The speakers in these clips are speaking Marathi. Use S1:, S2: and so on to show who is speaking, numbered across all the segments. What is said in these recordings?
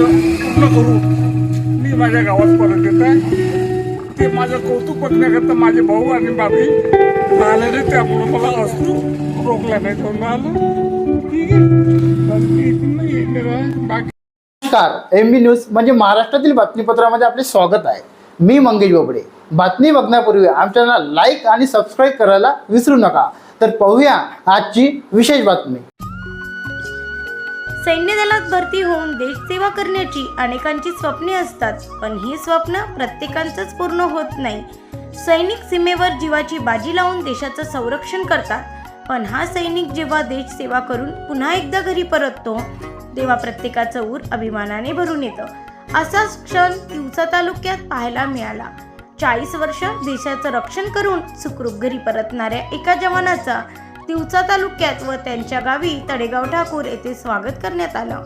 S1: वर्ष पूर्ण करून मी माझ्या गावात परत येत आहे. ते माझं कौतुक बघण्याकरता माझे भाऊ आणि बाबी आलेले त्यामुळं मला अश्रू रोखल्या नाही तो आलो. ठीक आहे. बाकी
S2: नमस्कार. एम बी न्यूज म्हणजे महाराष्ट्रातील बातमीपत्रामध्ये आपले स्वागत आहे. मी मंगेश बोबडे. बातमी बघण्यापूर्वी आमच्या लाईक आणि सबस्क्राईब करायला विसरू नका. तर पाहूया आजची विशेष बातमी.
S3: सैन्य दलात भरती होऊन देशसेवा करण्याची अनेकांची स्वप्ने असतात. पण ही स्वप्न प्रत्येकांचंच पूर्ण होत नाही. सैनिक सीमेवर जीवाची बाजी लावून देशाचं संरक्षण करतात. पण हा सैनिक जेव्हा देशसेवा करून पुन्हा एकदा घरी परततो तेव्हा प्रत्येकाचं ऊर अभिमानाने भरून येतं. असाच क्षण तिवसा तालुक्यात पाहायला मिळाला. चाळीस वर्ष देशाचं रक्षण करून सुखरूप घरी परतणाऱ्या एका जवानाचा तिवसा तालुक्यात व त्यांच्या गावी तडेगाव ठाकूर येथे स्वागत करण्यात आलं.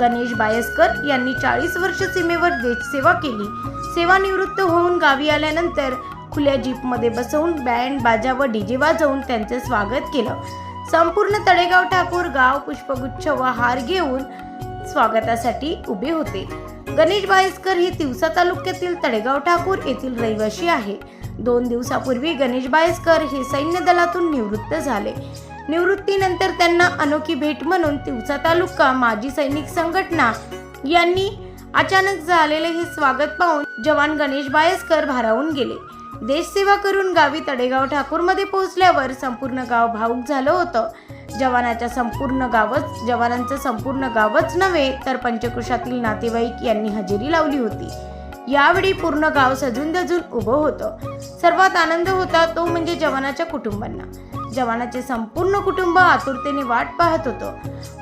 S3: गणेश बायस्कर यांनी चाळीस वर्ष सीमेवर देशसेवा केली. सेवानिवृत्त होऊन गावी आल्यानंतर खुल्या जीपमध्ये बसवून बँड बाजा व डीजे वाजवून त्यांचे स्वागत केलं. संपूर्ण तडेगाव ठाकूर गाव पुष्पगुच्छ व हार घेऊन स्वागतासाठी उभे होते. गणेश बायस्कर हे तिवसा तालुक्यातील तडेगाव ठाकूर येथील रहिवासी आहे दोन दिवसापूर्वी गणेश बायसकर हे सैन्य दलातून निवृत्त झाले. निवृत्तीनंतर त्यांना अनोखी भेट म्हणून तिवसा तालुका माजी सैनिक संघटना यांनी अचानक झालेले हे स्वागत पाहून जवान गणेश बायसकर भारावून गेले. देशसेवा करून गावी तडेगाव ठाकूरमध्ये पोहोचल्यावर संपूर्ण गाव भाऊक झालं होतं. जवानाच्या संपूर्ण गावच जवानांचं संपूर्ण गावच नव्हे तर पंचकृषातील नातेवाईक यांनी हजेरी लावली होती. यावेळी पूर्ण गाव सजून दजून उभं होतं. सर्वात आनंद होता तो म्हणजे जवानाच्या कुटुंबांना. जवानाचे संपूर्ण कुटुंब आतुरतेने वाट पाहत होतं.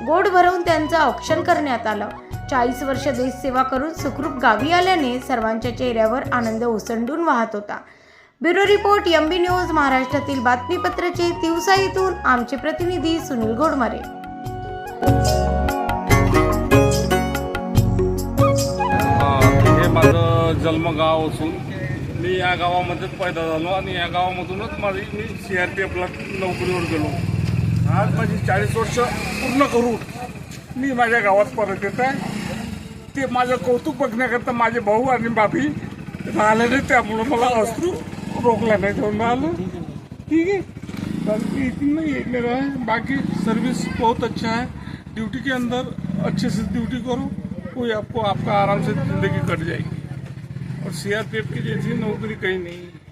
S3: गोड भरवून त्यांचं औक्षण करण्यात आलं. चाळीस वर्ष देशसेवा करून सुखरूप गावी आल्याने सर्वांच्या चेहऱ्यावर आनंद ओसंडून वाहत होता. ब्युरो रिपोर्ट एमबी न्यूज महाराष्ट्रातील बातमीपत्राचे तिवसा आमचे प्रतिनिधी सुनील घोडमारे
S1: जन्मगाव असून मी या गावामध्येच पैदा झालो आणि या गावामधूनच माझी मी सी आर पी एफला नोकरीवर गेलो. आज माझी चाळीस वर्ष पूर्ण करून मी माझ्या गावात परत येत आहे. ते माझं कौतुक बघण्याकरता माझे भाऊ आणि बाबी आलेले त्यामुळं मला अश्रू रोखल्या नाही जाऊन राहिलं. ठीक आहे. बाकी इतनी नहीं मेरा है बाकी सर्विस बहुत अच्छा है. ड्यूटी के अंदर अच्छे से ड्यूटी करो. कोई आपको आपका आराम से ज़िंदगी कट जाएगी. और सीआरपीएफ की जैसी नौकरी कहीं नहीं है